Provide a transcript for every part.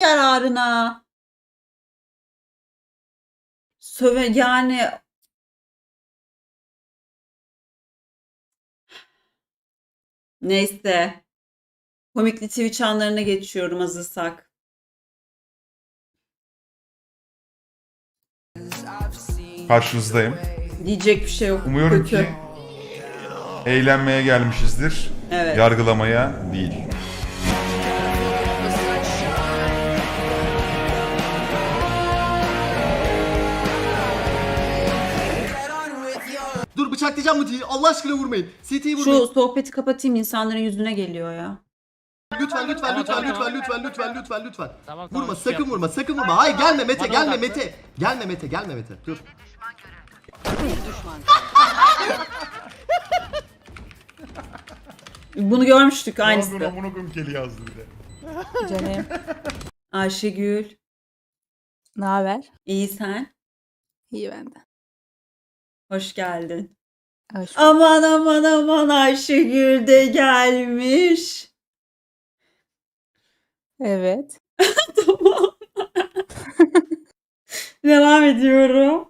yararına. Söve yani Neyse. Komikli Twitch anlarına geçiyorum hazırsak. Karşınızdayım. Diyecek bir şey yok. Umuyorum Kötü. ki eğlenmeye gelmişizdir. Evet. Yargılamaya değil. Bıçaklayacağım Muti'yi. Allah aşkına vurmayın. CT'yi Şu vurmayın. sohbeti kapatayım insanların yüzüne geliyor ya. Lütfen lütfen Tamam, lütfen tamam, lütfen lütfen lütfen lütfen lütfen. Tamam, tamam, Vurma şey sakın yap. vurma sakın vurma. Hayır gelme Mete Bana gelme. Mete. Gelme Mete gelme Mete. Dur. Bunu görmüştük aynısı. Bunu keli yazdı bir de. Canım. Ayşegül. Ne haber? iyi sen. İyi bende. Hoş geldin. Bulduk. Aman aman aman Ayşegül de gelmiş. Evet. tamam. Devam ediyorum.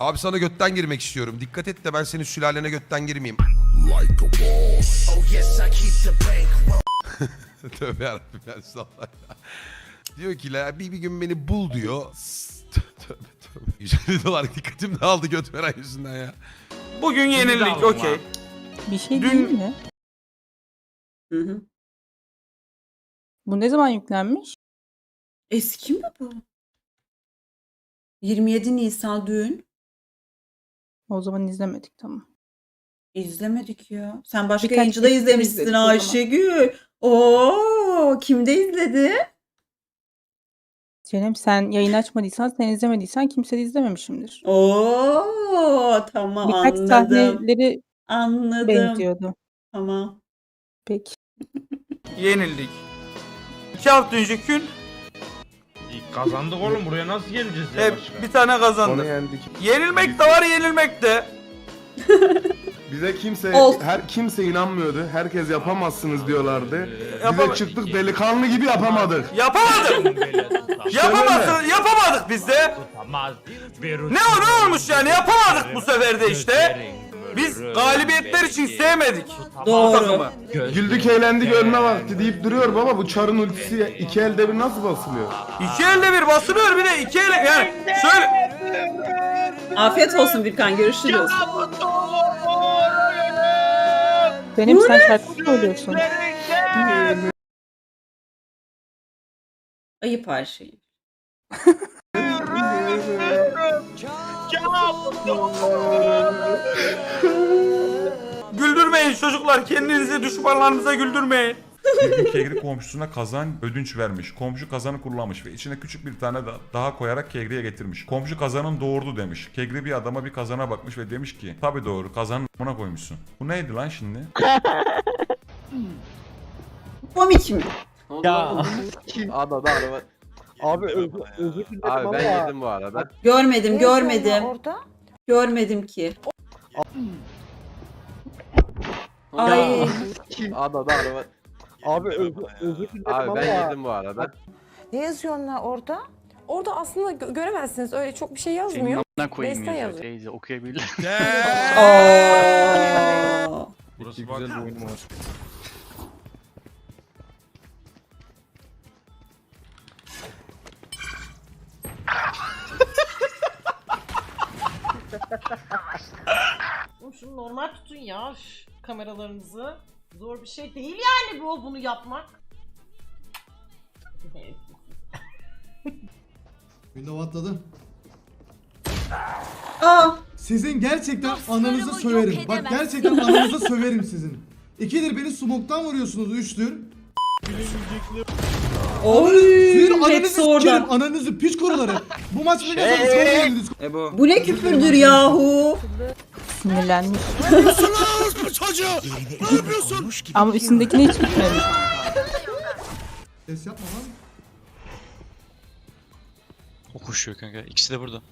Abi sana götten girmek istiyorum. Dikkat et de ben senin sülalene götten girmeyeyim. Tövbe yarabbim ya estağfurullah ya. Diyor ki la bir, bir gün beni bul diyor. S- Tövbe tövbe. 150 dolar dikkatim dağıldı göt veren yüzünden ya. Bugün yenildik okey. Bir şey Dün- değil mi? Hı hı. Bu ne zaman yüklenmiş? Eski mi bu? 27 Nisan düğün. O zaman izlemedik tamam. İzlemedik ya. Sen başka Birkaç yayıncıda kez izlemişsin izledik o zaman. Ayşegül. Oo, kimde izledi? Canım sen yayın açmadıysan sen izlemediysen kimse de izlememişimdir. Oo, tamam Birkaç anladım. sahneleri Anladım. benziyordu. Tamam. Peki. Yenildik. İki hafta önceki gün Kazandık oğlum buraya nasıl geleceğiz ya hep başka? bir tane kazandık. yendik. Yenilmek de var yenilmek de. Bize kimse Olsun. her kimse inanmıyordu. Herkes yapamazsınız diyorlardı. Bize Yapama- çıktık delikanlı gibi yapamadık. Yapamadık. Yapamazsın, yapamadık biz de. Ne o ne olmuş yani yapamadık bu sefer de işte. Biz galibiyetler için sevmedik. Doğru. Takımı. Güldük eğlendik ölme vakti deyip duruyor baba bu çarın ultisi iki elde bir nasıl basılıyor? İki elde bir basılıyor bir de iki elle yani şöyle Afiyet olsun Birkan. Görüşürüz. Benim sen şarkı söylüyorsun. Ayıp Ayşegül. güldürmeyin çocuklar kendinizi düşmanlarınıza güldürmeyin. Bir gün kegri komşusuna kazan ödünç vermiş. Komşu kazanı kullanmış ve içine küçük bir tane da daha koyarak kegriye getirmiş. Komşu kazanın doğurdu demiş. Kegri bir adama bir kazana bakmış ve demiş ki tabi doğru kazanın buna koymuşsun. Bu neydi lan şimdi? Komik mi? Ya. Anladı araba. Abi özür, özür dilerim Abi ben yedim bu arada. Görmedim, görmedim. Görmedim ki. Ay. Anladı araba. Abi özür, özür dilerim Abi ben yedim bu arada. Ne yazıyorlar orada? Orada aslında gö- göremezsiniz. Öyle çok bir şey yazmıyor. koyayım Destan yazıyor. Teyze okuyabilir. Oo. Burası bak. Oğlum şunu normal tutun ya üf, kameralarınızı. Zor bir şey değil yani bu bunu yapmak. Window atladı. Aa, Sizin gerçekten ananızı söverim. Bak gerçekten ananızı söverim sizin. İkidir beni smoktan vuruyorsunuz üçtür. oy. Sizin ananızı sikerim. Ananızı piç kuruları. Bu maç ne kadar sonra Ebo. Bu ne küfürdür yahu? Sinirlenmiş. Ama üstündekine hiç gitmemiş. Ses yapma lan. O koşuyor kanka. İkisi de burada.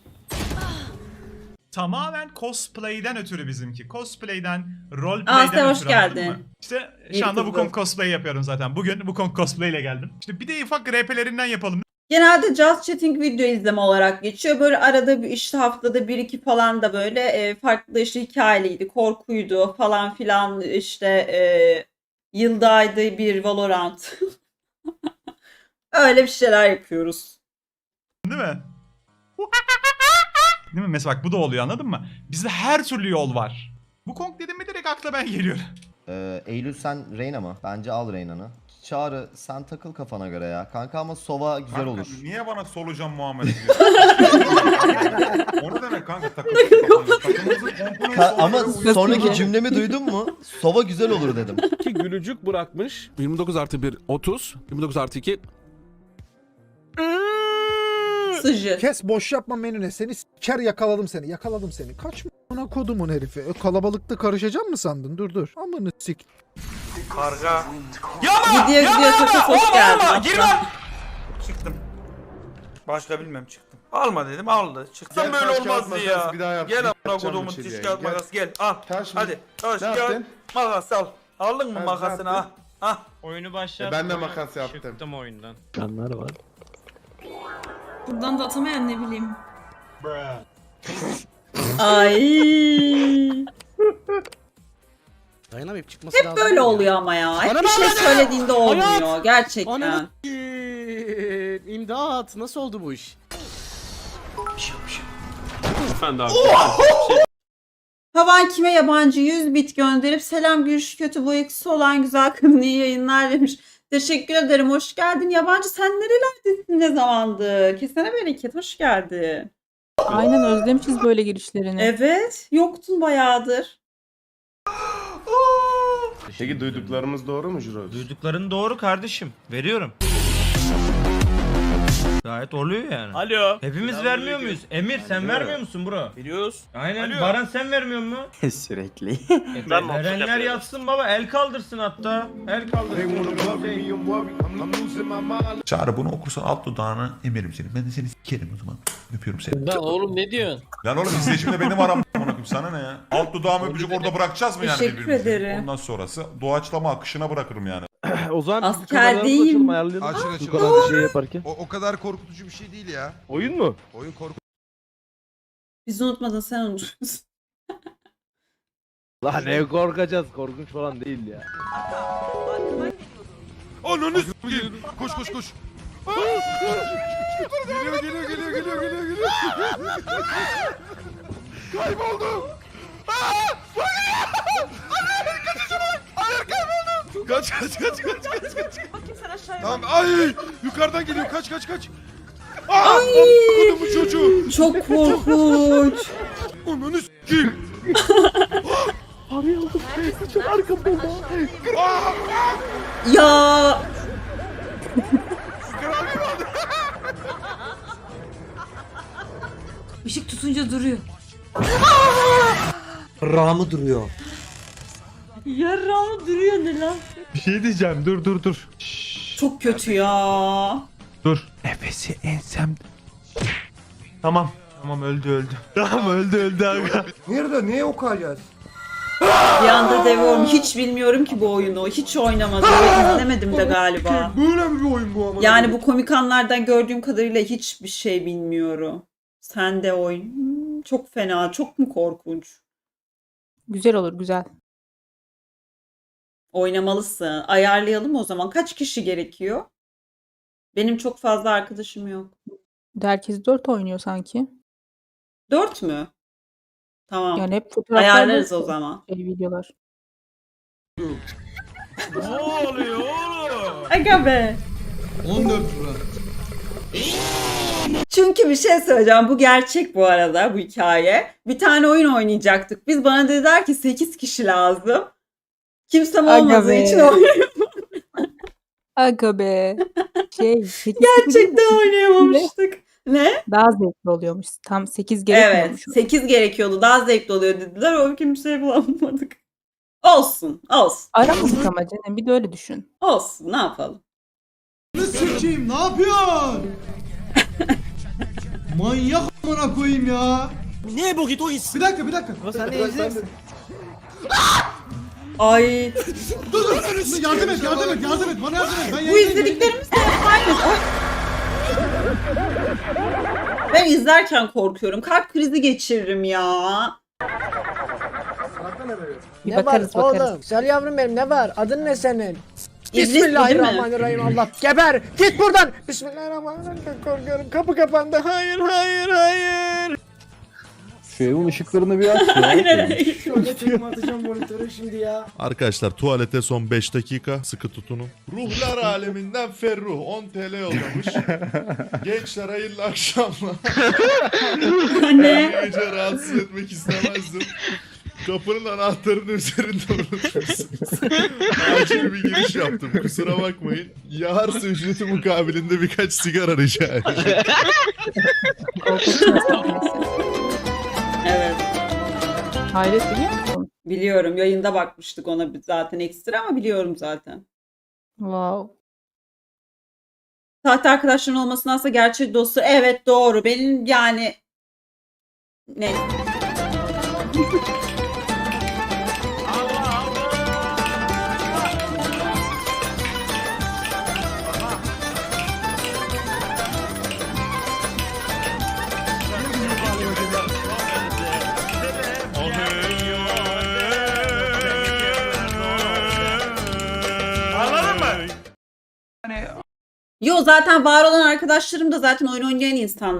tamamen cosplay'den ötürü bizimki. Cosplay'den, roleplay'den hoş ötürü anladın geldin. mı? İşte İyi şu anda kızım. Wukong cosplay yapıyorum zaten. Bugün Wukong cosplay ile geldim. İşte bir de ufak RP'lerinden yapalım. Genelde Just Chatting video izleme olarak geçiyor. Böyle arada bir işte haftada bir iki falan da böyle e, farklı işte hikayeliydi, korkuydu falan filan işte e, yılda ayda bir Valorant. Öyle bir şeyler yapıyoruz. Değil mi? Değil mi? Mesela bak bu da oluyor anladın mı? Bizde her türlü yol var. Wukong dedim mi direkt akla ben geliyor. Ee, Eylül sen Reyna mı? Bence al Reyna'nı. Çağrı sen takıl kafana göre ya. Kanka ama Sova güzel Kanka, olur. Niye bana solucan muamelesi yapıyorsun? o ne demek kanka komponenti Ka- ama sonraki cümlemi duydun mu? Sova güzel olur dedim. Ki gülücük bırakmış. 29 artı 1 30. 29 artı 2 Sıcı. Kes boş yapma menüne. Seni siker yakaladım seni. Yakaladım seni. Kaçma. Ana kodumun herifi. E, kalabalıkta karışacağım mı sandın? Dur dur. Amanı sik. Karga. Yama! Gidiyor gidiyor Sakız hoş geldin. Girme! Çıktım. Başka bilmem çıktım. Alma dedim aldı. Çıktım Gel, böyle taş, kağıt, olmazdı makas, ya. bir daha yap. Gel amına Yapacağım kodumun tiş kağıt Gel. makas gel. Al. Taş mı? Hadi. Taş Ne kağıt yaptın? makas al. Aldın mı makasını ha? Ha. Oyunu başlat. E, ben de makas yaptım. Çıktım oyundan. Buradan da atamayan ne bileyim. Ay. Dayanamayıp çıkması Hep böyle oluyor ama ya. Hep bir şey söylediğinde olmuyor. Gerçekten. İmdat nasıl oldu bu iş? Havan kime yabancı 100 bit gönderip selam görüş kötü bu ikisi olan güzel kadın iyi yayınlar demiş. Teşekkür ederim. Hoş geldin. Yabancı sen nerelerdesin ne zamandır? Kesene bereket. Hoş geldin. Aynen özlemişiz böyle girişlerini. Evet. Yoktun bayağıdır. Peki duyduklarımız doğru mu Juro? Duydukların doğru kardeşim. Veriyorum. Gayet oluyor yani. Alo. Hepimiz vermiyor muyuz? Emir sen vermiyor musun bro? Biliyoruz. Aynen. Alo. Baran sen vermiyor mu? Sürekli. E, verenler yatsın baba. El kaldırsın hatta. El kaldırsın. Çağrı bunu okursan alt dudağını emerim seni. Ben de seni sikerim o zaman. Öpüyorum seni. Lan oğlum ne diyorsun? Lan oğlum izleyicimle benim aram sana ne ya? Alt dudağımı öpücük orada bırakacağız mı yani Teşekkür birbirimize? ederim. Ondan sonrası doğaçlama akışına bırakırım yani. o zaman Askerdeyim. Açın açın. şey yaparken. O, o kadar korkutucu bir şey değil ya. Oyun mu? Oyun korku. Biz unutmadın sen unutursun. Lan ne korkacağız? Korkunç falan değil ya. Ananı s**eyim. Koş koş koş. geliyor geliyor geliyor geliyor geliyor geliyor. Kayboldum. Aa! Bak kaçışım var. Hayır kayboldum. Kaç kaç kaç kaç kaç kaç. Bakayım sen aşağıya Tamam ay yukarıdan geliyor kaç kaç kaç. Aa! Amına bu çocuğu. Çok korkunç. Ananı s**eyim. Ya Işık tutunca duruyor. Ramı duruyor. yaram duruyor ne lan? Bir şey diyeceğim. Dur dur dur. Çok kötü ya. Dur. Nefesi ensem. Tamam. Tamam öldü öldü. Tamam öldü öldü aga. Nerede? Niye okuyacağız? Bir anda deviyorum. Hiç bilmiyorum ki bu oyunu. Hiç oynamadım. ve izlemedim de galiba. Böyle bir oyun bu ama. Yani bu komik anlardan gördüğüm kadarıyla hiçbir şey bilmiyorum. Sen de oyun. Çok fena. Çok mu korkunç? Güzel olur güzel. Oynamalısın. Ayarlayalım o zaman. Kaç kişi gerekiyor? Benim çok fazla arkadaşım yok. Herkes 4 oynuyor sanki. Dört mü? Tamam. Yani hep fotoğraflar Ayarlarız o zaman. Şey, videolar. ne oluyor oğlum? Aga be. 14 lira. Çünkü bir şey söyleyeceğim. Bu gerçek bu arada bu hikaye. Bir tane oyun oynayacaktık. Biz bana dediler ki 8 kişi lazım. Kimsem Aga olmadığı be. için oynayamadım. Aga be. Şey, Gerçekten oynayamamıştık. Ne? Daha zevkli oluyormuş. Tam 8 Evet. gerekmiyormuş. 8 gerekiyordu. Daha zevkli oluyor dediler. O kimseyi bulamadık. Olsun. Olsun. Aramadık ama canım bir de öyle düşün. Olsun. Ne yapalım? Ne sikeyim? Ne yapıyorsun? Manyak amına koyayım ya. Ne bu git o his? Bir dakika bir dakika. Sen ne izliyorsun? Ay Yardım et yardım et yardım et bana yardım et. Ben bu izlediklerimiz de aynı. Ay. Ben izlerken korkuyorum. Kalp krizi geçiririm ya. Bir bakarız bakarız. Güzel yavrum benim ne var? Adın ne senin? Bismillahirrahmanirrahim Allah geber git buradan. Bismillahirrahmanirrahim korkuyorum kapı kapandı hayır hayır hayır. Şu evin ışıklarını bir aç ya. Aynen. Şöyle tekme atacağım monitöre şimdi ya. Arkadaşlar tuvalete son 5 dakika sıkı tutunun. Ruhlar aleminden Ferruh 10 TL yollamış. Gençler hayırlı akşamlar. ne? Gece rahatsız etmek istemezdim. Kapının anahtarını üzerinde unutmuşsunuz. Acil bir giriş yaptım kusura bakmayın. Yarısı ücreti mukabilinde birkaç sigara rica. Evet. Hayret biliyor musun? Biliyorum. Yayında bakmıştık ona zaten ekstra ama biliyorum zaten. Wow. Sahte arkadaşların olmasındansa gerçek dostu. Evet doğru. Benim yani neyse. Yo zaten var olan arkadaşlarım da zaten oyun oynayan insanlar.